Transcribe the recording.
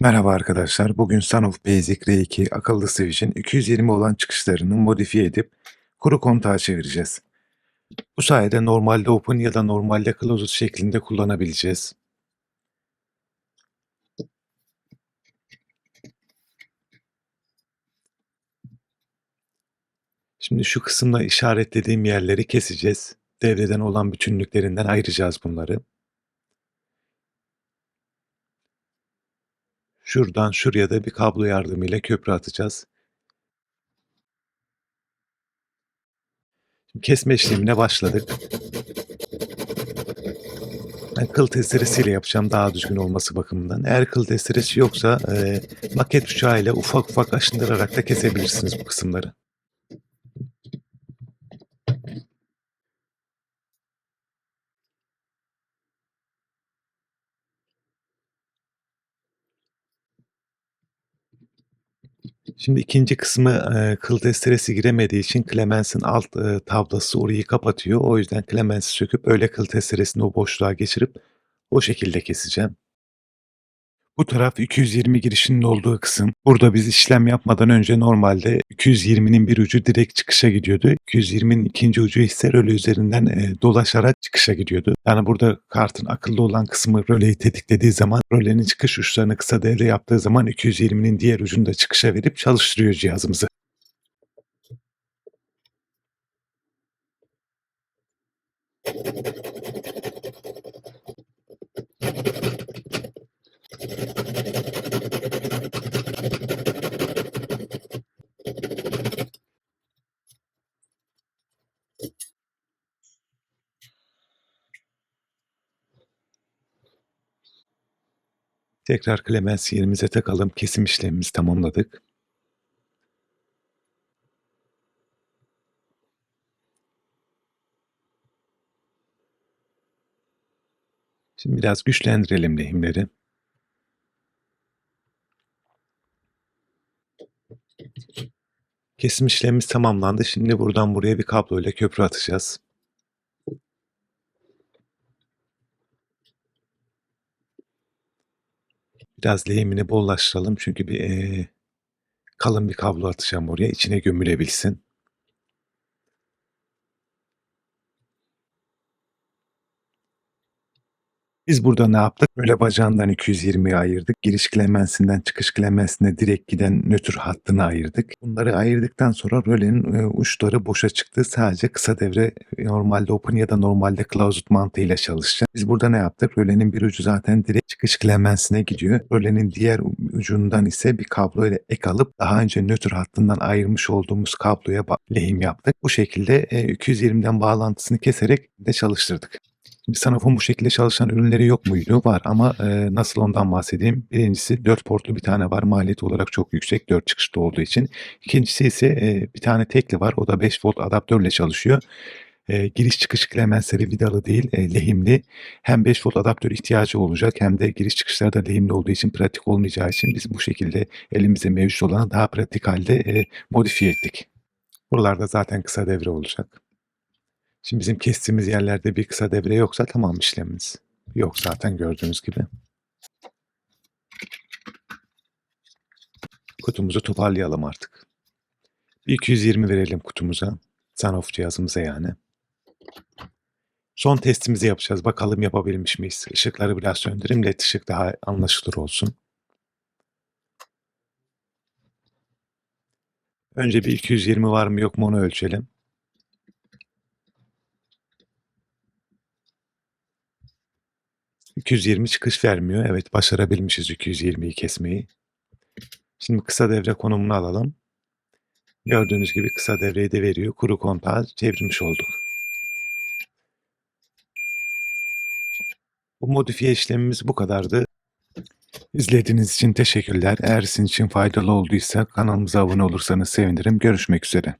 Merhaba arkadaşlar. Bugün Sanof Basic R2 akıllı switch'in 220 olan çıkışlarını modifiye edip kuru kontağa çevireceğiz. Bu sayede normalde open ya da normalde closed şeklinde kullanabileceğiz. Şimdi şu kısımda işaretlediğim yerleri keseceğiz. Devreden olan bütünlüklerinden ayıracağız bunları. Şuradan şuraya da bir kablo yardımıyla köprü atacağız. Şimdi kesme işlemine başladık. Ben kıl testeresiyle yapacağım daha düzgün olması bakımından. Eğer kıl testeresi yoksa e, maket bıçağıyla ufak ufak aşındırarak da kesebilirsiniz bu kısımları. Şimdi ikinci kısmı e, kıl testeresi giremediği için Clemens'in alt e, tablası orayı kapatıyor. O yüzden Clemens'i söküp öyle kıl testeresini o boşluğa geçirip o şekilde keseceğim. Bu taraf 220 girişinin olduğu kısım. Burada biz işlem yapmadan önce normalde 220'nin bir ucu direkt çıkışa gidiyordu. 220'nin ikinci ucu ise röle üzerinden e, dolaşarak çıkışa gidiyordu. Yani burada kartın akıllı olan kısmı röleyi tetiklediği zaman rölenin çıkış uçlarını kısa devre yaptığı zaman 220'nin diğer ucunu da çıkışa verip çalıştırıyor cihazımızı. Tekrar Clemens yerimize takalım. Kesim işlemimizi tamamladık. Şimdi biraz güçlendirelim lehimleri. Kesim işlemimiz tamamlandı. Şimdi buradan buraya bir kablo ile köprü atacağız. Biraz lehimini bollaştıralım çünkü bir e, kalın bir kablo atacağım oraya içine gömülebilsin. Biz burada ne yaptık? Böyle bacağından 220'yi ayırdık. Giriş klemensinden çıkış klemensine direkt giden nötr hattını ayırdık. Bunları ayırdıktan sonra rölenin e, uçları boşa çıktı. Sadece kısa devre e, normalde open ya da normalde closed mantığıyla çalışacak. Biz burada ne yaptık? Rölenin bir ucu zaten direkt çıkış klemensine gidiyor. Rölenin diğer ucundan ise bir kablo ile ek alıp daha önce nötr hattından ayırmış olduğumuz kabloya lehim yaptık. Bu şekilde e, 220'den bağlantısını keserek de çalıştırdık. Sanofi'nin bu şekilde çalışan ürünleri yok muydu? Var ama e, nasıl ondan bahsedeyim. Birincisi 4 portlu bir tane var. Maliyet olarak çok yüksek 4 çıkışlı olduğu için. İkincisi ise e, bir tane tekli var. O da 5 volt adaptörle çalışıyor. E, giriş çıkış klemensleri vidalı değil e, lehimli. Hem 5 volt adaptör ihtiyacı olacak hem de giriş çıkışları da lehimli olduğu için pratik olmayacağı için biz bu şekilde elimizde mevcut olan daha pratik halde e, modifiye ettik. Buralarda zaten kısa devre olacak. Şimdi bizim kestiğimiz yerlerde bir kısa devre yoksa tamam işlemimiz. Yok zaten gördüğünüz gibi. Kutumuzu toparlayalım artık. Bir 220 verelim kutumuza. Sanof cihazımıza yani. Son testimizi yapacağız. Bakalım yapabilmiş miyiz? Işıkları biraz söndüreyim. LED ışık daha anlaşılır olsun. Önce bir 220 var mı yok mu onu ölçelim. ...220 çıkış vermiyor. Evet başarabilmişiz 220'yi kesmeyi. Şimdi kısa devre konumunu alalım. Gördüğünüz gibi kısa devreyi de veriyor. Kuru kontağı çevirmiş olduk. Bu modifiye işlemimiz bu kadardı. İzlediğiniz için teşekkürler. Eğer sizin için faydalı olduysa kanalımıza abone olursanız sevinirim. Görüşmek üzere.